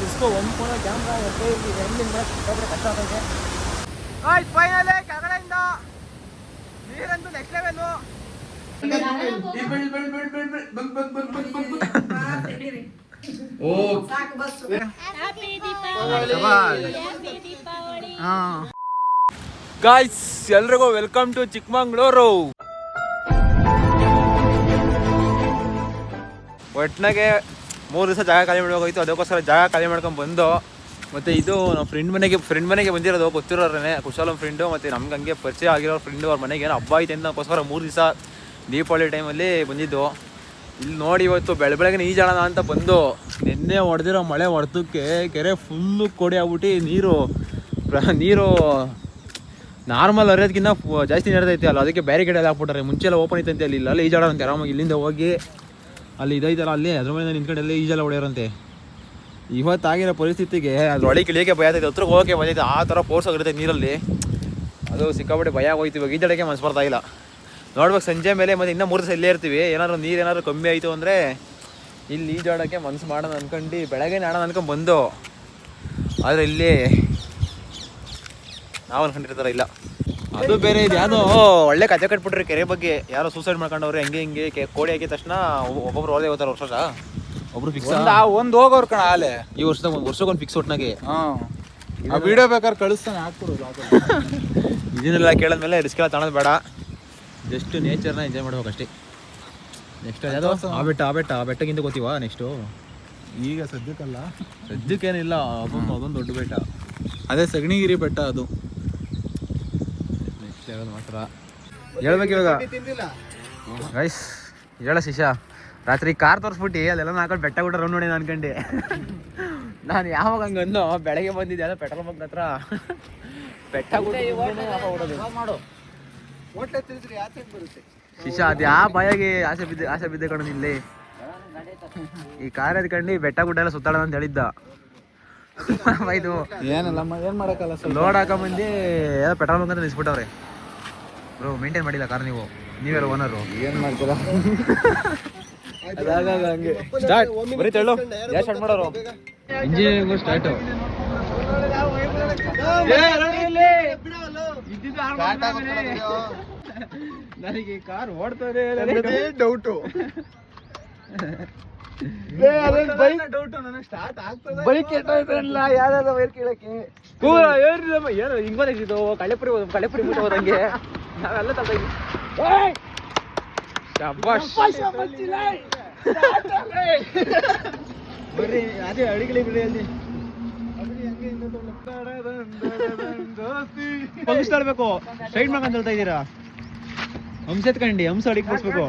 Disco ಒಂದು phone camera next guys ಎಲ್ರಿಗೂ welcome to Chikmagalur ಒಟ್ನಾಗೆ ಮೂರು ದಿವಸ ಜಾಗ ಖಾಲಿ ಮಾಡ್ಬೇಕಾಗಿತ್ತು ಅದಕ್ಕೋಸ್ಕರ ಜಾಗ ಖಾಲಿ ಮಾಡ್ಕೊಂಡು ಬಂದು, ಮತ್ತೆ ಇದು ನಮ್ಮ ಫ್ರೆಂಡ್ ಮನೆಗೆ ಫ್ರೆಂಡ್ ಮನೆಗೆ ಬಂದಿರೋದು ಗೊತ್ತಿರೋರೇ ಕುಶಾಲಂ ಫ್ರೆಂಡು ಮತ್ತು ನಮ್ಗೆ ಹಂಗೆ ಪರಿಚಯ ಆಗಿರೋ ಫ್ರೆಂಡು ಅವ್ರ ಮನೆಗೆ ಏನೋ ಹಬ್ಬ ಐತೆ ಅದಕ್ಕೋಸ್ಕರ ಮೂರು ದಿವಸ ದೀಪಾವಳಿ ಟೈಮಲ್ಲಿ ಬಂದಿದ್ದು. ಇಲ್ಲಿ ನೋಡಿ ಇವತ್ತು ಬೆಳ ಬೆಳಗ್ಗೆ ಈಜಾಡೋಣ ಅಂತ ಬಂದು, ನಿನ್ನೆ ಹೊಡೆದಿರೋ ಮಳೆ ಹೊಡೆದಕ್ಕೆ ಕೆರೆ ಫುಲ್ಲು ಕೊಡಿ ಆಗ್ಬಿಟ್ಟು, ನೀರು ನೀರು ನಾರ್ಮಲ್ ಹರಿಯೋದಕ್ಕಿಂತ ಜಾಸ್ತಿ ನಡೆದೈತೆ ಅಲ್ಲ, ಅದಕ್ಕೆ ಬೇರೆ ಕಡೆ ಎಲ್ಲ ಹಾಕ್ಬಿಟ್ಟಾರೆ ಮುಂಚೆ ಎಲ್ಲ ಓಪನ್ ಐತಂತೆ ಅಲ್ಲಿ ಈಜಾಡೋ ಅಂತ ಆರಾಮಾಗಿ ಇಲ್ಲಿಂದ ಹೋಗಿ ಅಲ್ಲಿ ಇದೈತಲ್ಲ ಅಲ್ಲಿ. ಅದ್ರ ಮೇಲೆ ನಿಂತ್ಕೊಂಡು ಎಲ್ಲ ಈಜೆಲ್ಲ ಹೊಡೆಯೋರಂತೆ. ಇವತ್ತಾಗಿರೋ ಪರಿಸ್ಥಿತಿಗೆ ಅದ್ರೊಳಗೆ ಇಳಿಯೋಕೆ ಭಯ ಆಗ್ತೈತೆ ಹತ್ರ ಹೋಗೋಕೆ ಭಯ ಆ ಥರ ಫೋರ್ಸ್ ಆಗಿರುತ್ತೆ ನೀರಲ್ಲಿ. ಅದು ಸಿಕ್ಕಾಪಟ್ಟೆ ಭಯ ಆಗೋಯ್ತು. ಇವಾಗ ಈಜಾಡೋಕ್ಕೆ ಮನಸ್ಸು ಬರ್ತಾ ಇಲ್ಲ. ನೋಡ್ಬೇಕು, ಸಂಜೆ ಮೇಲೆ ಮತ್ತೆ ಇನ್ನೂ ಮೂರು ದಿವಸ ಇಲ್ಲೇ ಇರ್ತೀವಿ. ಏನಾದರೂ ನೀರು ಏನಾದ್ರು ಕಮ್ಮಿ ಆಯಿತು ಅಂದರೆ ಇಲ್ಲಿ ಈಜಾಡೋಕ್ಕೆ ಮನಸ್ಸು ಮಾಡೋಣ ಅಂದ್ಕೊಂಡು ಬೆಳಗ್ಗೆ ಆಡೋಣ ಅನ್ಕೊಂಡು ಬಂದು. ಆದರೆ ಇಲ್ಲಿ ನಾವು ಅನ್ಕೊಂಡಿರ್ತಾರ ಇಲ್ಲ. ಅದು ಬೇರೆ ಇದೆ. ಅದು ಒಳ್ಳೆ ಕತೆ ಕಟ್ಬಿಟ್ರಿ ಕೆರೆ ಬಗ್ಗೆ. ಯಾರೋ ಸೂಸೈಡ್ ಮಾಡ್ಕೊಂಡವ್ರೆ ಹಂಗೆ ಹಿಂಗೆ ಕೆ- ಕೋಡಿ ಹಾಕಿದ ತಕ್ಷಣ ಒಬ್ಬೊಬ್ಬರು ಒಬ್ಬೊಬ್ರು ಹೋದೇ ಹೋಗ್ತಾರೆ ವರ್ಷ ಒಬ್ರು ಫಿಕ್ಸ್ ಒಂದ್ ಆ- ಒಂದ್ ಹೋಗೋರ್ ಕಣ ಆಲೆ. ಈ ವರ್ಷದಾಗ ಒಂದು ವರ್ಷಕ್ಕೊಂದು ಫಿಕ್ಸ್ ಒಟ್ನಾಗೆ. ಹಾ. ಆ ವಿಡಿಯೋ ಬೇಕಾದ್ರೆ ಕಳಿಸ್ತಾನೆ ಹಾಕ್ಬಿಡು ಇದನ್ನೆಲ್ಲ ಕೇಳಿದ್ಮೇಲೆ ರಿಸ್ಕ್ ಎಲ್ಲ ತಗೊಳೋದು ಬೇಡ. ಜಸ್ಟ್ ನೇಚರ್ನ ಎಂಜಾಯ್ ಮಾಡ್ಬೇಕು ಅಷ್ಟೇ. ನೆಕ್ಸ್ಟ್ ಯಾವುದು ಆ ಬೆಟ್ಟ ಆ ಬೆಟ್ಟ ಆ ಬೆಟ್ಟಕ್ಕಿಂತ ಗೊತ್ತೀವಾ ನೆಕ್ಸ್ಟು ಈಗ ಸದ್ಯಕ್ಕಲ್ಲ. ಸದ್ಯಕ್ಕೇನಿಲ್ಲ ಅದೊಂದು ಅದೊಂದು ದೊಡ್ಡ ಬೆಟ್ಟ. ಅದೇ ಸಗಣಿಗಿರಿ ಬೆಟ್ಟ ಅದು. ಮಾತ್ರ. ಹೇಳ್ಬೇಕು ಇವಾಗ. ಹೇಳ ಶಿಶಾ ರಾತ್ರಿ ಕಾರ್ ತೋರಿಸ್ಬಿಟ್ಟು ಅಲ್ಲೆಲ್ಲ ಹಾಕೊಂಡು ಬೆಟ್ಟ ಕೂಡ ರೌಂಡ್ ನೋಡಿ ಅನ್ಕೊಂಡೆ ನಾನು ಯಾವಾಗ ಹಂಗೆ ಅಂದೋ ಬೆಳಗ್ಗೆ ಬಂದಿದ್ದೆ ಅಲ್ಲ ಪೆಟ್ರೋಲ್ ಬಂಕ್ ಹತ್ರ. ಬೆಟ್ಟ ಮಾಡು. ಶಿಶಾ ಅದು ಯಾವ ಬಾಯಾಗಿ ಆಸೆ ಬಿದ್ದೆ ಆಸೆ ಬಿದ್ದೆ ಕಣ ಇಲ್ಲಿ ಈ ಕಾರ್ ಎತ್ಕಂಡಿ ಬೆಟ್ಟ ಗುಡ್ಡ ಎಲ್ಲ ಸುತ್ತಾಡೋಣ ಅಂತ ಹೇಳಿದ್ದ. ಇದು ಏನಲ್ಲ ಏನ್ ಮಾಡಕ್ಕಲ್ಲ ಲೋಡ್ ಹಾಕೊಂಬಂದು ಏನೋ ಪೆಟ್ರೋಲ್ ಬಂಕ್ ಅಂತ ನಿಲ್ಸ್ಬಿಟ್ಟವ್ರೆ. ಬ್ರೋ ಮೇಂಟೈನ್ ಮಾಡಿಲ್ಲ ಕಾರ್ ನೀವು. ನೀವೆಲ್ಲ ಓನರು ಏನ್ ಮಾಡ್ತೀರಾ? ಹಂಗೆ. ಸ್ಟಾರ್ಟ್ ಬರೀ ತೆಳ್ಳು. ಯಾವ ಸ್ಟಾರ್ಟ್ ಮಾಡೋರು? ಇಂಜಿನಿಯರಿಂಗು ಸ್ಟಾರ್ಟು ನನಗೆ ಕಾರ್ ಓಡ್ತಾರೆ ಡೌಟು ಬೈಕ್. ಕೆಟ್ಟೋಯ್ತಲ್ಲ ಯಾವ್ದಾದ್ರು ವೈರ್ ಕೇಳಕ್ಕೆ. ಏನು ಹಿಂಗ್ ಬಂದಿದ್ದು ಕಳೆಪುರಿ ಕಳೆಪುರಿ ಬಿಟ್ಟು ಹೋದಂಗೆ. ನಾವೆಲ್ಲ ತಗೊಂಡು ಬರ್ರಿ ಅದೇ ಬಿಡಿ ಅಲ್ಲಿ ಸ್ಟ್ರೈಟ್ ಮಾಡ್ಕೊಂಡು ಹೇಳ್ತಾ ಇದ್ದೀರಾ? ಹಂಸ ಎತ್ಕಂಡಿ ಹಂಸ ಅಡಿಗೆ ಕೊಡಿಸ್ಬೇಕು.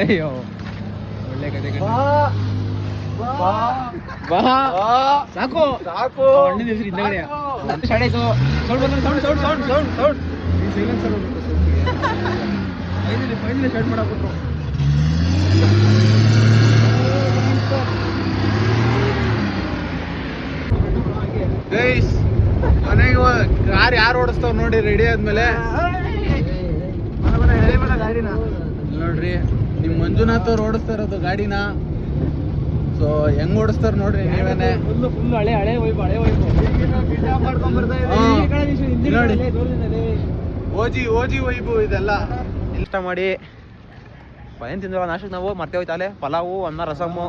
ಅಯ್ಯೋ ಒಳ್ಳೆ ಕತೆ. ಬಾ. ಸಾಕು. ಸಾಕು. ಅಣ್ಣನ ಹೆಸರು ಹಿಂದಗಡೆ. ಸ್ಟಾರ್ಟ್ ಆಯ್ತು ಸೌಂಡ್ ಬಂದ್ರೆ sound sound sound sound sound. Finally finally start ಮಾಡಾಕ್ಬಿಟ್ರು guys ಮನೆಗೆ ಕಾರ್ ಯಾರು ಓಡಿಸ್ತಾವ್ ನೋಡಿ ರೆಡಿ ಆದ್ಮೇಲೆ. ನೋಡ್ರಿ ನಿಮ್ ಮಂಜುನಾಥ್ ಅವ್ರು ಓಡಿಸ್ತಾ ಇರೋದು ಗಾಡಿನ. ಸೊ ಹೆಂಗ್ ಓಡಿಸ್ತಾರ ನೋಡ್ರಿ ನೀವೇನೆ? ಫುಲ್ ಫುಲ್ ಹಳೆ ಹಳೆ ವೈಬ್ ಹಳೆ ವೈಬ್. ನೋಡಿ. ಓಜಿ ಓಜಿ ವೈಬು ಇದೆಲ್ಲ. ಇಷ್ಟ ಮಾಡಿ. ಏನು ತಿಂದವ ನಾಷ್ಟಕ್ಕೆ ನಾವು ಮತ್ತೆ ಹೋಯ್ತಾಲೆ ಪಲಾವು ಅನ್ನ ರಸಮು.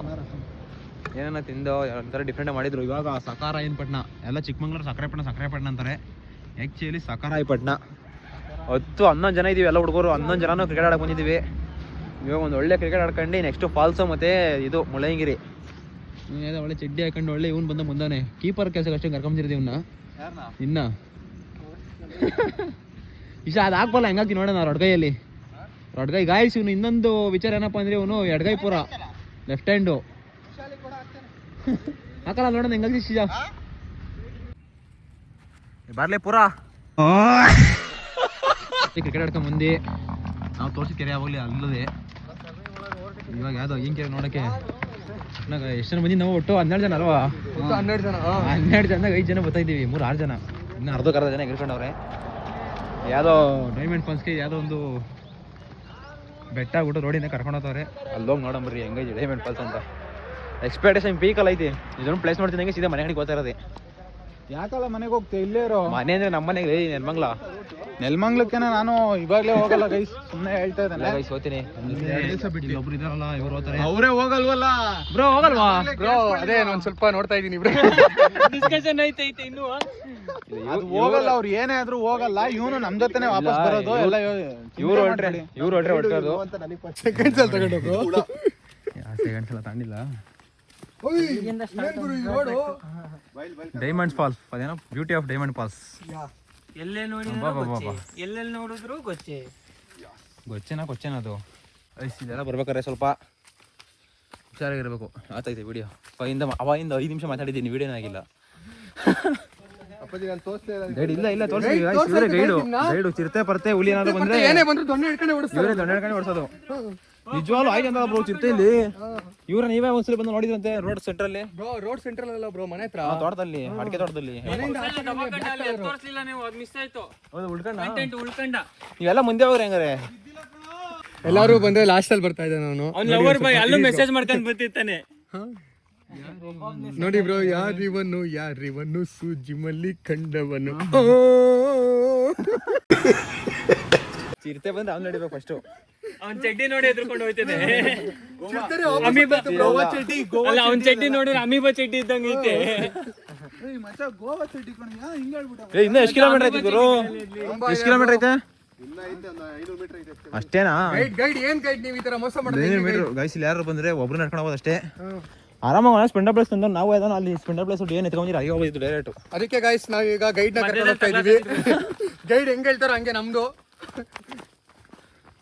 ಏನೇನೋ ತಿಂದೋ ಒಂಥರ ಡಿಫ್ರೆಂಟ್ ಮಾಡಿದ್ರು. ಇವಾಗ ಸಕಾರಾಯನಪಟ್ಟಣ ಎಲ್ಲ ಚಿಕ್ಕಮಂಗ್ಳೂರು ಸಕ್ಕರೆಪಟ್ಟಣ ಸಕ್ಕರೆಪಟ್ಟಣ ಅಂತಾರೆ. ಆ್ಯಕ್ಚುಲಿ ಸಕಾರಾಯಪಟ್ಟಣ ಹತ್ತು ಹನ್ನೊಂದು ಜನ ಇದೀವಿ ಎಲ್ಲ ಹುಡುಗರು. ಹನ್ನೊಂದು ಜನನೂ ಕ್ರಿಕೆಟ್ ಆಡಕ್ಕೆ ಬಂದಿದ್ದೀವಿ ಇವಾಗ ಒಂದು ಒಳ್ಳೆ ಕ್ರಿಕೆಟ್ ಆಡ್ಕೊಂಡು ನೆಕ್ಸ್ಟ್ ಫಾಲ್ಸು ಮತ್ತು ಇದು ಮುಳ್ಳಯ್ಯನಗಿರಿ. ಏನೋ ಒಳ್ಳೆ ಚಡ್ಡಿ ಹಾಕೊಂಡು ಒಳ್ಳೆ ಇವ್ನು ಬಂದ ಮುಂದಾನೆ. ಕೀಪರ್ ಕೆಲಸಕ್ಕೆ ಅಷ್ಟೇ ಕರ್ಕೊಂಬಂದಿರ್ತೀವಿ ಇವನ್ನ ಇನ್ನ. ಇಷ್ಟ ಅದು ಹಾಕ್ಬಲ್ಲ ಹೆಂಗಾಗಿ ನೋಡೋಣ ರೊಡ್ಗೈಯಲ್ಲಿ ರೊಡ್ಗೈ ಗಾಯಸ್ ಇವನು ಇನ್ನೊಂದು ವಿಚಾರ ಏನಪ್ಪ ಅಂದ್ರೆ ಇವನು ಎಡ್ಗೈ ಪುರ. ಲೆಫ್ಟ್ ಹ್ಯಾಂಡು ಹಾಕಲ್ಲ ನೋಡೋಣ ಹೆಂಗಾಗ್ತಿ ಶಿಜಾ? ಬರ್ಲಿ ಪುರ. ಕ್ರಿಕೆಟ್ ಆಡ್ಕೊಂಡ್ ಬಂದು. ನಾವು ತೋರಿಸಿ ಕೆರೆ ಆಗೋಗ್ಲಿ ಅಲ್ಲದೆ. ಇವಾಗ ಯಾವ್ದೋ ಹಿಂಗ್ ಕೆರೆ ನೋಡಕ್ಕೆ. ಎಷ್ಟು ಜನ ಬಂದಿ ನಾವು? ಒಟ್ಟು ಹನ್ನೆರಡು ಜನ ಅಲ್ವಾ? ಹನ್ನೆರಡು ಜನ ಹನ್ನೆರಡು ಜನದಾಗ ಐದು ಜನ ಬರ್ತಾ ಇದ್ದೀವಿ ಮೂರು ಆರು ಜನ. ಇನ್ನು ಅರ್ಧ ಅರ್ಧ ಜನ ಎಗ್ರಿಕೊಂಡವ್ರೆ ಯಾವುದೋ ಡೈಮಂಡ್ ಫಾಲ್ಸ್ಗೆ ಯಾವುದೋ ಒಂದು ಬೆಟ್ಟ ಆಗ್ಬಿಟ್ಟು ರೋಡಿಂದ ಕರ್ಕೊಂಡು ಹೋಗ್ತವ್ರೆ. ಅಲ್ಲೋಗಿ ನೋಡಂಬ್ರಿ ಹೆಂಗೈತಿ ಡೈಮಂಡ್ ಫಾಲ್ಸ್ ಅಂತ. ಎಕ್ಸ್ಪೆಕ್ಟೇಷನ್ ಪೀಕಲ್ ಐತಿ. ಇದೊಂದು ಪ್ಲೇಸ್ ನೋಡ್ತೀನಿ ಸೀದಾ ಮನೆ ಕಡೆಗೆ ಇರೋದೆ. ಯಾಕಲ್ಲ ಮನೆಗೆ ಹೋಗ್ತೀವಿ ಇಲ್ಲೇ ಇರೋ. ಮನೆ ಅಂದ್ರೆ ನಮ್ಮ ಮನೆಗೆ ನೆಲ್ಮಂಗ್ಲ ನೆಲ್ಮಂಗ್ಲಕ್ಕೇನೆ ನಾನು ಇವಾಗ್ಲೇ ಹೋಗಲ್ಲ ಗೈಸ್ ಸುಮ್ಮನೆ ಹೇಳ್ತಾ ಇದ್ದಾನೆ. ಗೈಸ್ ಹೋಗ್ತೀನಿ. ಒಬ್ರು ಇದಾರಲ್ಲ ಇವ್ರು ಹೋಗ್ತಾರೆ. ಅವರೇ ಹೋಗಲ್ವಲ್ಲ? ಬ್ರೋ ಹೋಗಲ್ವಾ? ಬ್ರೋ ಅದೇ ನಾನು ಸ್ವಲ್ಪ ನೋಡ್ತಾ ಇದ್ದೀನಿ ಬ್ರೋ. ಡಿಸ್ಕಷನ್ ಐತೈತೆ ಇನ್ನು. ಅದು ಹೋಗಲ್ಲ ಅವ್ರು ಏನೇ ಆದ್ರೂ ಹೋಗಲ್ಲ. ಇವನು ನಮ್ ಜೊತೆನೆ ವಾಪಸ್ ಬರೋದು. ಎಲ್ಲ ಇವ್ರು ಹೊರಟ್ರೆ ಇವ್ರು ಹೊರಟ್ರೆ ಹೊರಟೋದು ಸೆಕೆಂಡ್ಸ್ ಅಲ್ಲಿ ತಗೊಂಡು ಸೆಕೆಂಡ್ಸ್ ಎಲ್ಲ ತಾಂಡಿಲ್ಲ ಡೈಮಂಡ್ ಫಾಲ್ಸ್ ಅದೇನೋ ಬ್ಯೂಟಿ ಆಫ್ ಡೈಮಂಡ್ ಫಾಲ್ಸ್ ಎಲ್ಲೇ ನೋಡಿದ್ರು ಅಬ್ಬಬ್ಬಬ್ಬ. ಗೊಚ್ಚೆ ಎಲ್ಲೆಲ್ಲಿ ನೋಡಿದ್ರು ಗೊಚ್ಚೆ ಗೊಚ್ಚೇನ ಕೊಚ್ಚೇನ ಅದು? ಐಸ್ ಇದೆಲ್ಲ ಬರ್ಬೇಕಾರೆ ಸ್ವಲ್ಪ ಹುಷಾರಾಗಿರ್ಬೇಕು. ಆತೈತೆ ವಿಡಿಯೋ ಅವಾಗಿಂದ ಅವಾಗಿಂದ ಐದು ನಿಮಿಷ ಮಾತಾಡಿದ್ದೀನಿ ವಿಡಿಯೋ ಆಗಿಲ್ಲ ಗೈಡ್ ಇಲ್ಲ ಇಲ್ಲ ತೋರಿಸ್ತೀವಿ ಗೈಡು ಗೈಡು. ಚಿರತೆ ಪರತೆ ಹುಲಿ ಏನಾದ್ರು ಬಂದ್ರೆ ಏನೇ ಬಂದ್ರು ದೊಣ್ಣೆ ಹಿಡ್ಕೊಂಡೆ ಓಡಿಸ್ತಾರೆ. ಇವರೇ ದಂಡ ಹಿಡ್ಕೊಂಡು ಓಡಿಸೋದು. ನಿಜವಾಗ್ಲೂ ಆಯ್ತು ಅಂತ ಬ್ರೋ ಚಿಂತೆ ಇಲ್ಲಿ. ಇವ್ರ ನೀವೇ ಒಂದ್ಸಲ ಬಂದು ನೋಡಿದ್ರಂತೆ ರೋಡ್ ಸೆಂಟ್ರಲ್ಲಿ ಬ್ರೋ ರೋಡ್ ಸೆಂಟರ್ ಅಲ್ಲ ಬ್ರೋ ಮನೆ ಹತ್ರ. ತೋಟದಲ್ಲಿ ಅಡಿಕೆ ತೋಟದಲ್ಲಿ. ತೋರಿಸ್ಲಿಲ್ಲ ನೀವು ಅದು ಮಿಸ್ ಆಯ್ತು. ಹೌದು ಉಳ್ಕೊಂಡ? ಕಂಟೆಂಟ್ ಉಳ್ಕಂಡ. ನೀವೆಲ್ಲ ಮುಂದೆ ಹೋಗ್ರಿ ಹೆಂಗಾರೆ. ಎಲ್ಲಾರು ಬಂದ್ರೆ ಲಾಸ್ಟ್ ಅಲ್ಲಿ ಬರ್ತಾ ಇದ್ದೆ ನಾನು ಅವ್ನ ಲವರ್ ಬಾಯ್ ಅಲ್ಲೂ ಮೆಸೇಜ್ ಮಾಡ್ಕೊಂಡ್ ಬರ್ತಿರ್ತಾನೆ. ನೋಡಿ ಬ್ರೋ ಯಾರಿವನು ಯಾರಿವನು ಸೂಜಿಮಲ್ಲಿ ಕಂಡವನು ಚಿರತೆ ಬಂದ್ರೆ ಅವ್ನು ನಡಿಬೇಕು ಫಸ್ಟು ಅವ್ನ್ ಚಡ್ಡಿ ನೋಡಿ ಎದ್ರುಕೊಂಡು ಗೋವಾ ಚಡ್ಡಿ ಅಲ್ಲ ಅವ್ನ್ ಚಡ್ಡಿ ನೋಡಿದ್ರೆ ಅಮೀಬಾ ಚಡ್ಡಿ ಇದ್ದಂಗ ಐತೆ. ಏ ಇನ್ನೂ ಎಷ್ಟು ಕಿಲೋಮೀಟರ್ ಐತಿ ಗುರು? ಎಷ್ಟು ಕಿಲೋಮೀಟರ್ ಐತೆ? ಅಷ್ಟೇನಾ? ಗೈಸ್ ಇಲ್ಲಿ ಯಾರು ಬಂದ್ರೆ ಒಬ್ರು ನಡ್ಕೊಂಡು ಹೋಗೋದು ಅಷ್ಟೇ. ಆರಾಮಾಗಿ ಸ್ಪೆಂಡರ್ ಪ್ಲೇಸ್ ತಂದ್ರೆ ನಾವು ಯಾವ್ದಾನ ಅಲ್ಲಿ ಸ್ಪೆಂಡರ್ ಪ್ಲೇಸ್ ಏನು ಎತ್ಕೊಂಡಿರ ಅಯ್ಯೋ ಹೋಗಿದ್ದು ಡೈರೆಕ್ಟ್ ಅದಕ್ಕೆ ಗೈಸ್ ನಾವೀಗ ಗೈಡ್ನ ಕರ್ಕೊಂಡು ಹೋಗ್ತಾ ಇದೀವಿ ಗೈಡ್ ಹೆಂಗ್ ಹೇಳ್ತಾರೋ ಹಂಗೆ ನಮ್ದು.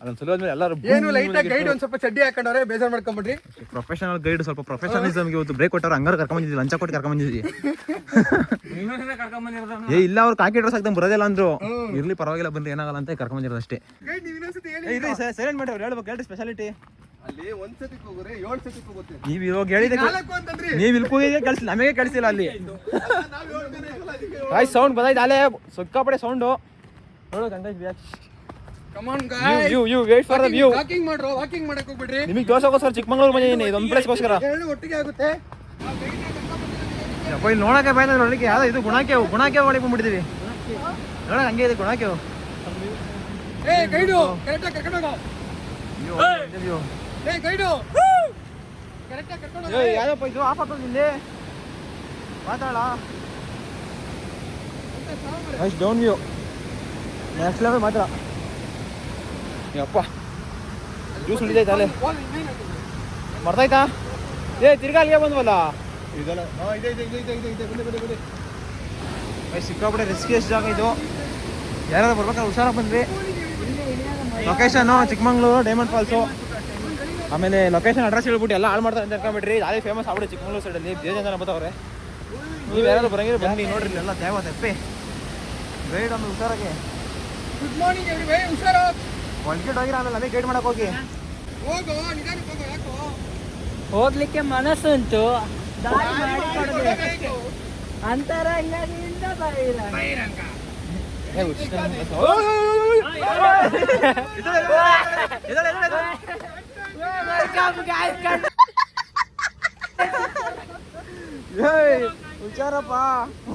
ಅದೊಂದು ಸಲ ಹೋದ್ಮೇಲೆ ಎಲ್ಲರೂ ಏನು ಲೈಟ್ ಗೈಡ್ ಒಂದ್ ಸ್ವಲ್ಪ ಚಡ್ಡಿ ಹಾಕೊಂಡವ್ರೆ ಬೇಜಾರ್ ಮಾಡ್ಕೊಂಬಿಡ್ರಿ. ಪ್ರೊಫೆಷನಲ್ ಗೈಡ್ ಸ್ವಲ್ಪ ಪ್ರೊಫೆಷನಲಿಸಮ್ ಇವತ್ತು ಬ್ರೇಕ್ ಕೊಟ್ಟವ್ರು ಹಂಗಾರು ಕರ್ಕೊಂಡ್ ಬಂದಿದ್ವಿ ಲಂಚ ಕೊಟ್ಟು ಕರ್ಕೊಂಡ್ ಬಂದಿದ್ವಿ ಏ ಇಲ್ಲ ಅವ್ರು ಕಾಕಿ ಡ್ರೆಸ್ ಹಾಕ್ದಂಗೆ ಬರೋದಿಲ್ಲ ಅಂದ್ರು. ಇರ್ಲಿ ಪರವಾಗಿಲ್ಲ ಬಂದ್ರೆ ಏನಾಗಲ್ಲ ಅಂತ ಕರ್ಕೊಂಡ್ ಬಂದಿರೋದು ಅಷ್ಟೇ. ಗೈಡ್ ನೀವು ಇನ್ನೊಂದ್ಸತಿ ಹೇಳಿ. ಸೈಲೆಂಟ್ ಮಾಡಿ ಅವ್ರು ಹೇಳ್ಬೇಕು ಹೇಳ್ರಿ ಸ್ಪೆಷಾಲಿಟಿ ಅಲ್ಲಿ ಒಂದ್ ಸತಿ ಹೋಗ್ರೆ ಏಳ್ ಸತಿ ಹೋಗುತ್ತೆ. ನೀವು ಇವಾಗ ಹೇಳಿದ್ರೆ ನಾಲ್ಕು ಅಂತಂದ್ರಿ. ನೀವು ಇಲ್ಲಿ ಕೂಗಿದ್ರೆ ಕಳ್ಸಿಲ್ಲ ನಮಗೆ ಕಳ್ಸಿಲ್ಲ ಅಲ್ಲಿ. ಸೌಂಡ್ ಬಂದೈತೆ ಅಲ್ಲೇ ಸಿಕ್ಕಾಪಡೆ ಸೌಂಡು ನೋಡು come on you you wait for the view walking ಮಾಡ್ರೋ walking ಮಾಡಕ್ಕೆ ಹೋಗ್ಬಿಡ್ರಿ. ನಿಮಗೆ ದೋಸೆಗೋಸ್ಕರ ಚಿಕ್ಕಮಂಗ್ಳೂರು ಬಂದಿದ್ದೀನಿ ಇದೊಂದು ಪ್ಲೇಸ್ಗೋಸ್ಕರ ಎರಡು ಒಟ್ಟಿಗೆ ಆಗುತ್ತೆ. ಇಲ್ಲಿ ನೋಡಕ್ಕೆ ಬಾಯ್ದ ನೋಡಲಿಕ್ಕೆ ಯಾವ್ದು ಇದು ಮಾಡಿ ನೋಡ ಹಂಗೆ ಇದೆ ಗುಣಕ್ಕೆ ಏ ಗೈಡು ಕರೆಕ್ಟಾಗಿ ಕರ್ಕೊಂಡು ಹೋಗೋ. ಏ ಗೈಡು. ಕರೆಕ್ಟಾಗಿ ಕರ್ಕೊಂಡು ಹೋಗೋ. ಯಾವ್ದಪ್ಪ ಇದು? ಆಫ್ ಆಗ್ತದೆ ಇಲ್ಲಿ. ಮಾತಾಡ ಅಷ್ಟು ಡೌನ್ ವ್ಯೂ ನೆಕ್ಸ್ಟ್ ಲೆವೆಲ್ ಮಾತ್ರ. ಯಪ್ಪ. ಜ್ಯೂಸ್ ಹಿಡಿದೈತೆ ಅಲ್ಲೇ ಮರ್ತಾಯ್ತಾ? ಏ ತಿರ್ಗಾ ಅಲ್ಲಿಗೆ ಬಂದ್ವಲ್ಲ? ಸಿಕ್ಕಾಪಟ್ಟೆ ರಿಸ್ಕಿಯಸ್ಟ್ ಜಾಗ ಇದು? ಯಾರಾದ್ರೂ ಬರ್ಬೇಕಾದ್ರೆ ಹುಷಾರಾಗಿ ಬಂದ್ರಿ ಲೊಕೇಶನ್ ಚಿಕ್ಕಮಂಗ್ಳೂರು ಡೈಮಂಡ್ ಫಾಲ್ಸು ಆಮೇಲೆ ಲೊಕೇಶನ್ ಅಡ್ರೆಸ್ ಹೇಳ್ಬಿಟ್ಟು ಎಲ್ಲ ಹಾಳು ಮಾಡ್ತಾರೆ ಅಂತ ಅನ್ಕೊಂಬಿಟ್ರಿ ಅದೇ ಫೇಮಸ್ ಆಗ್ಬಿಡಿ ಚಿಕ್ಕಮಂಗ್ಳೂರು ಸೈಡಲ್ಲಿ ಬೇಜಾನ್ ಜನ ಬರ್ತಾವ್ರೆ ನೀವು ಯಾರಾದ್ರೂ ಬರಂಗಿದ್ರೆ ಬನ್ನಿ ನೋಡ್ರಿ ಎಲ್ಲ ತ್ಯಾವ ತಪ್ಪಿ ಗೈಡ್ ಒಂದು ಹುಷಾರಾಗಿ. ಗುಡ್ ಮಾರ್ನಿಂಗ್ ಎವ್ರಿ ಒಳಗೆ ಹೋಗಿರ ಆಮೇಲೆ ನಮಗೆ ಗೈಡ್ ಮಾಡಕ್ ಹೋಗಿ. ಹೋಗೋ ನಿಧಾನಕ್ಕೆ ಹೋಗೋ ಯಾಕೋ? ಹೋಗ್ಲಿಕ್ಕೆ ಮನಸ್ಸುಂಟು. ದಾರಿ ಮಾಡಿಕೊಡ್ಬೇಕು ಅಂತರಂಗದಿಂದ ಬಹಿರಂಗ.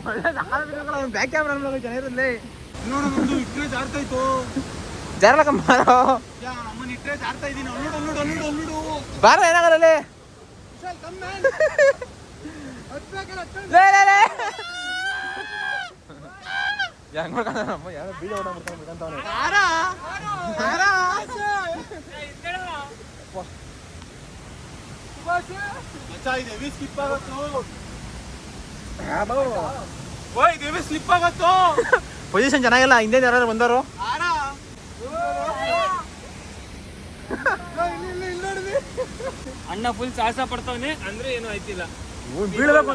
ಒಳ್ಳೆ ಬ್ಯಾಕ್ ಕ್ಯಾಮ್ರಾ ಚೆನ್ನಾಗಿರಲಿ ನೋಡೋದು ಇಟ್ಟರೆ ಜಾರ್ತೈತು ಜಾರಲಕ್ಕ ಬಾರ ಏನಾಗಲ್ಲ ಹೆಂಗ್ ಮಾಡ್ಕೊಂಡಮ್ಮ ಯಾರೋ ಬೀಜ ಮಾಡ್ಕೊಂಡ್ಬಿಟ್ಟಂತವನೆ ಪೊಸಿಷನ್ ಚೆನ್ನಾಗಿಲ್ಲ ಹಿಂದೆ ಯಾರು ಬಂದವರು ಆರ ಇಲ್ಲಿ ಇಲ್ಲಿ ಇಲ್ಲಿ ನೋಡಿದ್ವಿ ಅಣ್ಣ ಫುಲ್ ಸಾಹಸ ಪಡ್ತಾವನೆ ಅಂದ್ರೆ ಏನು ಆಯ್ತಿಲ್ಲ. ಬೀಳ್ಬೇಕು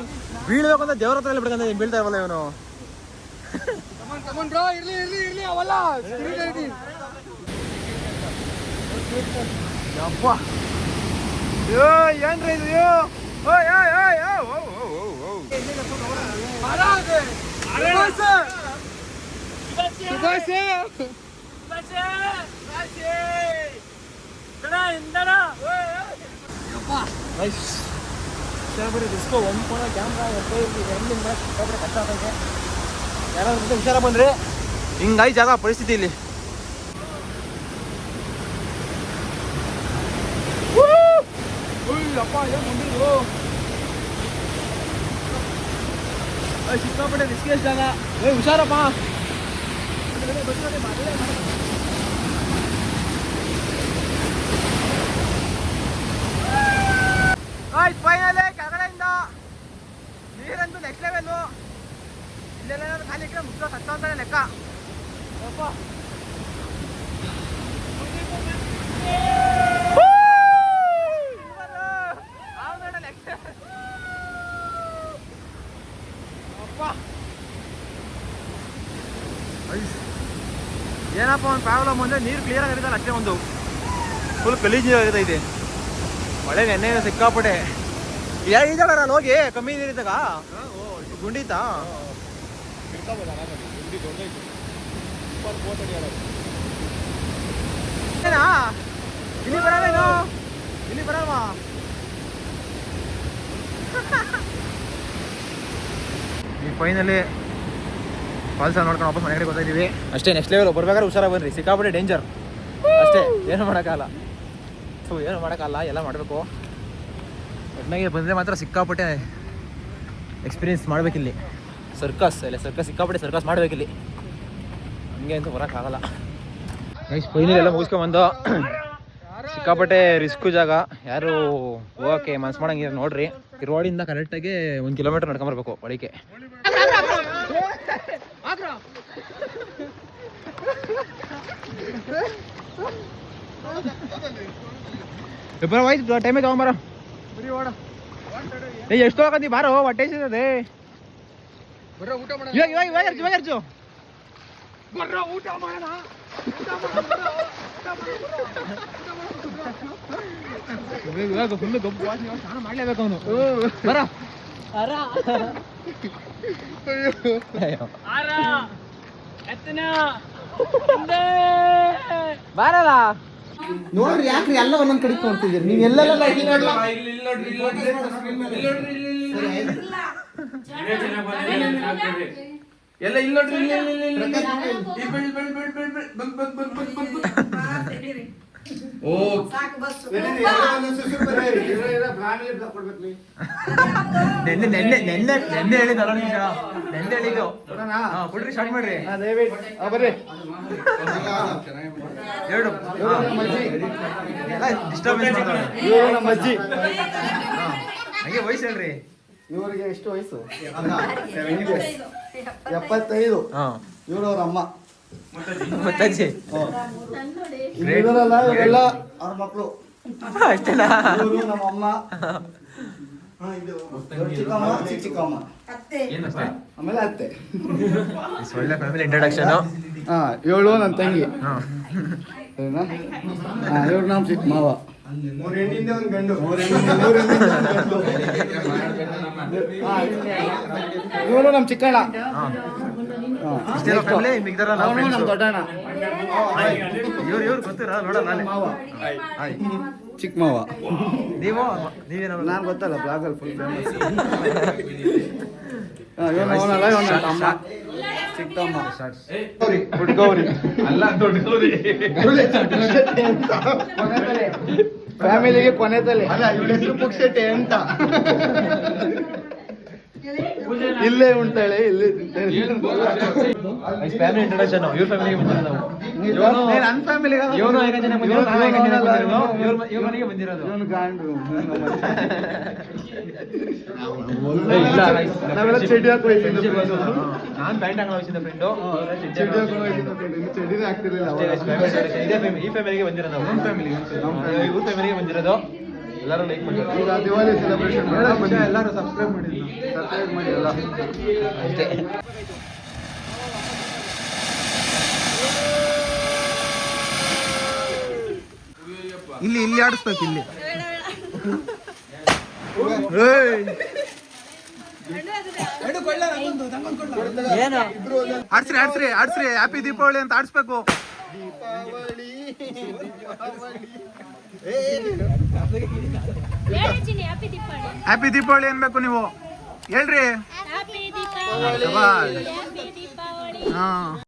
ಬೀಳ್ಬೇಕು ಅಂತ ದೇವ್ರ ಹತ್ರ ಬಿಡ್ಕೊಂಡ ಬೀಳ್ತಾ ಇರಲ್ಲ ಇವನು. ಇರ್ಲಿ ಇರ್ಲಿ ಇರ್ಲಿ ಅವಲ್ಲ ಯಪ್ಪ. ಯೋ ಏನ್ರಿ ಇದು ಯೋ. ಓಯ್ ಓಯ್ ಓಯ್ ಓ ಓ ಓ ಓ. ಓ ಆರ ಇದೆ ಸುಭಾಷ್ ಸುಭಾಷ್. ಯಾರಾದ್ರೂ ಹುಷಾರ ಬಂದ್ರೆ ಹಿಂಗಾಗಿ ಜಾಗ ಪರಿಸ್ಥಿತಿ ಇಲ್ಲಿ. ಸಿಕ್ಕಾಪಟ್ಟೆ ರಿಸ್ಕೇಶ್ ಜಾಗ. ಏ ಹುಷಾರಪ್ಪ. ಆಯ್ತು ಫೈನಲ್ ಕೆಳಗಡೆಯಿಂದ ನೀರಂತೂ ನೆಕ್ಸ್ಟ್ ಲೆವೆಲ್ಲು ಇಲ್ಲೆಲ್ಲ ಖಾಲಿ ಇಟ್ಟರೆ ಮುಚ್ಚೋ ಸತ್ತ ಅಂತಾನೆ ಲೆಕ್ಕ ಅಪ್ಪ. Silver. ಆವ್ ನೋಡು next. ಅಪ್ಪ. ಐಸ್. ಏನಪ್ಪ ಒಂದು ಪ್ರಾಬ್ಲಮ್ ಅಂದರೆ ನೀರು ಕ್ಲಿಯರ್ ಆಗಿರ್ತಲ್ಲ ಅಷ್ಟೇ ಒಂದು. ಫುಲ್ ಗಲೀಜು ಆಗಿದೆ ಇದೆ. ಮಳೆ ನೆನ್ನೆ ಸಿಕ್ಕಾಪಟ್ಟೆ. ಯಾರು ಈಜಾಡಲ್ಲ ಅಲ್ಲಿ ಹೋಗಿ, ಕಮ್ಮಿ ನೀರಿದ್ದಾಗ ಗುಂಡಿತಾ. ಏನಾ? ಇಲ್ಲಿ ಇಲ್ಲಿ ಬರಲ್ವಾ? ಈ ಫೈನಲಿ ಫಾಲ್ಸ ನೋಡ್ಕೊಂಡು ವಾಪಸ್ ಮನೆಗೆ ಬರ್ತಾ ಇದೀವಿ. ಅಷ್ಟೇ ನೆಕ್ಸ್ಟ್ ಲೆವೆಲ್ ಬರ್ಬೇಕಾದ್ರೆ ಹುಷಾರಾಗಿ ಬನ್ರಿ. ಸಿಕ್ಕಾಪಟ್ಟೆ ಡೇಂಜರ್ ಅಷ್ಟೇ, ಏನು ಮಾಡೋಕ್ಕಲ್ಲ ಸೊ ಏನು ಮಾಡೋಕ್ಕಲ್ಲ ಎಲ್ಲ ಮಾಡಬೇಕು. ಒಟ್ನಾಗೆ ಬಂದರೆ ಮಾತ್ರ ಸಿಕ್ಕಾಪಟ್ಟೆ ಎಕ್ಸ್ಪೀರಿಯನ್ಸ್ ಮಾಡಬೇಕಿಲ್ಲಿ. ಸರ್ಕಸ್ ಇಲ್ಲ ಸರ್ಕಸ್ ಸಿಕ್ಕಾಪಟ್ಟೆ ಸರ್ಕಸ್ ಮಾಡಬೇಕಿಲ್ಲಿ. ಹಂಗೆ ಅಂತೂ ಬರೋಕ್ಕಾಗಲ್ಲ. ನೆಕ್ಸ್ಟ್ ಫೈನಲ್ ಎಲ್ಲ ಮುಗಿಸ್ಕೊಂಬಂದು. ಸಿಕ್ಕಾಪಟ್ಟೆ ರಿಸ್ಕು ಜಾಗ. ಯಾರು ಹೋಗೋಕ್ಕೆ ಮನ್ಸು ಮಾಡಂಗಿಲ್ಲ ನೋಡ್ರಿ. ಈ ರೋಡಿಂದ ಕರೆಕ್ಟಾಗಿ ಒಂದು ಕಿಲೋಮೀಟರ್ ನಡ್ಕೊಂಬರ್ಬೇಕು ಒಳಗೆ ಇಬ್ಬರ ಹೋಯ್ತು ಟೈಮೇ ತಗೊಂಬರ ಏ ಎಷ್ಟು ಹೋಗತಿ ಬಾರೋ ಹೊಟ್ಟೆ ಬರ್ರ ಊಟ ಮಾಡ ಇವಾಗ ಇವಾಗ ಇವಾಗ ಇರ್ಚು ಇವಾಗ ಇರ್ಚು ಬರ್ರ ಊಟ ಮಾಡೋಣ. ಇವಾಗ ಇವಾಗ ಫುಲ್ ಗಬ್ಬು ವಾಸನೆ ಇವಾಗ ಸ್ನಾನ ಮಾಡ್ಲೇಬೇಕು ಅವನು. ಬರ. ಎತ್ತನ. ಬಾರಲ್ಲ. ನೋಡ್ರಿ ಯಾಕ್ರಿ ಎಲ್ಲ ಒಂದೊಂದ್ ಕಡೆ ನೋಡ್ತಿದ್ದೀರಿ ನೀವು ಎಲ್ಲೆಲ್ಲ ಎಲ್ಲ ಇಲ್ಲ ನೋಡ್ರಿ ನೆನ್ನೆ ನೆನ್ನೆ ನೆನ್ನೆ ನೆನ್ನೆ ನಿಮಿಷ. ನೆನ್ನೆ ಹೇಳಿದ್ದು. ಸ್ಟಾರ್ಟ್ ಮಾಡ್ರಿ. ಬರ್ರಿ. ಎರಡು. ಡಿಸ್ಟರ್ಬೆನ್ಸ್ ಇವರು ನಮ್ಮ ಅಜ್ಜಿ. ಹಾ. ಹಂಗೆ ವಯಸ್ಸು ಹೇಳ್ರಿ. ಇವರಿಗೆ ಎಷ್ಟು ವಯಸ್ಸು? ಎಪ್ಪತ್ತೈದು. ಇವರವ್ರ ಇವರು ಅವ್ರ ಅಮ್ಮ. ಅವ್ರ ಮಕ್ಕಳು ಅಷ್ಟೇನಾ? ನಮ್ಮ ಅಮ್ಮ. ಆಮೇಲೆ ಅತ್ತೆ. ಒಳ್ಳೆ ಫ್ಯಾಮಿಲಿ ಇಂಟ್ರಡಕ್ಷನ್ ಹಾ ಏಳು ನನ್ನ ತಂಗಿ. ಇವ್ರು ನಮ್ಮ ಚಿಕ್ಕ ಮಾವ. ಇವನು ನಮ್ಮ ಚಿಕ್ಕಣ್ಣ. ಇಷ್ಟೆಲ್ಲ ಫ್ಯಾಮಿಲಿ ಮಿಗ್ದಾರ ನಾವು ಅವನು ನಮ್ಮ ದೊಡ್ಡಣ್ಣ. ಇವ್ರು ಇವ್ರು ಗೊತ್ತಿರ? ನೋಡಲ್ಲ ನಾನೇ ಮಾವ. ಹಾಯ್ ಚಿಕ್ಕ ಮಾವ. ನೀವು? ನೀವೇನೋ ನಾನು ಗೊತ್ತಲ್ಲ ಬ್ಲಾಗಲ್ಲಿ ಫುಲ್ ಫೇಮಸ್ ಇವನು ಅವನಲ್ಲ ಇವನು ನನ್ನ ತಮ್ಮ. ಚಿಕ್ಕಮ್ಮ ಗೌರಿ ಗೌರಿ ಅಲ್ಲ ದೊಡ್ಡ ಗೌರಿ ಫ್ಯಾಮಿಲಿಗೆ ಕೊನೆ ತಲೆ. ಅಲ್ಲ ಇವಳ ಹೆಸರು ಪುಕ್ಷಟೆ ಅಂತ. ಇಲ್ಲೇ ಉಂಟಾಳೆ ಇಲ್ಲೇ ಫ್ಯಾಮಿಲಿ ಇಂಟ್ರಡಕ್ಷನ್ ಇವ್ರ ಫ್ಯಾಮಿಲಿಗೆ ಬಂದಿರೋದು ನಾವು. ನನ್ನ ಫ್ಯಾಮಿಲಿಗೆ ಇವನು ಐದು ಜನ ಬಂದಿರೋದು. ಇವನು ಗಾಂಡು ನಾವೆಲ್ಲ ಚಡ್ಡಿ ಹಾಕಿ ನಾನ್ ಪ್ಯಾಂಟ್ ಫ್ರೆಂಡು ಚಡ್ಡಿ ಹಾಕೊಂಡು ಚಡ್ಡಿನೇ ಹಾಕ್ತಿರ್ಲಿಲ್ಲ ಫ್ಯಾಮಿಲಿ ಈ ಫ್ಯಾಮಿಲಿಗೆ ಬಂದಿರೋದು ನಾವು ನಮ್ಮ family, ಇವ್ರ ಫ್ಯಾಮಿಲಿಗೆ ಬಂದಿರೋದು. ಎಲ್ಲರೂ ಲೈಕ್ ಮಾಡಿ. ಈಗ ದಿವಾಲಿ ಸೆಲೆಬ್ರೇಷನ್ ಮಾಡೋಣ ಬನ್ನಿ. ಎಲ್ಲರೂ ಸಬ್ಸ್ಕ್ರೈಬ್ ಮಾಡಿ ಸಬ್ಸ್ಕ್ರೈಬ್ ಮಾಡಿ ಎಲ್ಲ. ಅಷ್ಟೇ. ಇಲ್ಲಿ ಇಲ್ಲಿ ಆಡಿಸ್ಬೇಕು ಇಲ್ಲಿ. ಆಡ್ಸ್ರಿ ಆಡ್ಸ್ರಿ ಆಡ್ಸ್ರಿ. ಹ್ಯಾಪಿ ದೀಪಾವಳಿ ಅಂತ ಆಡಿಸ್ಬೇಕು. ದೀಪಾವಳಿ ಹ್ಯಾಪಿ ದೀಪಾವಳಿ. ಅನ್ಬೇಕು ನೀವು. ಹೇಳ್ರಿ. ಹಾ.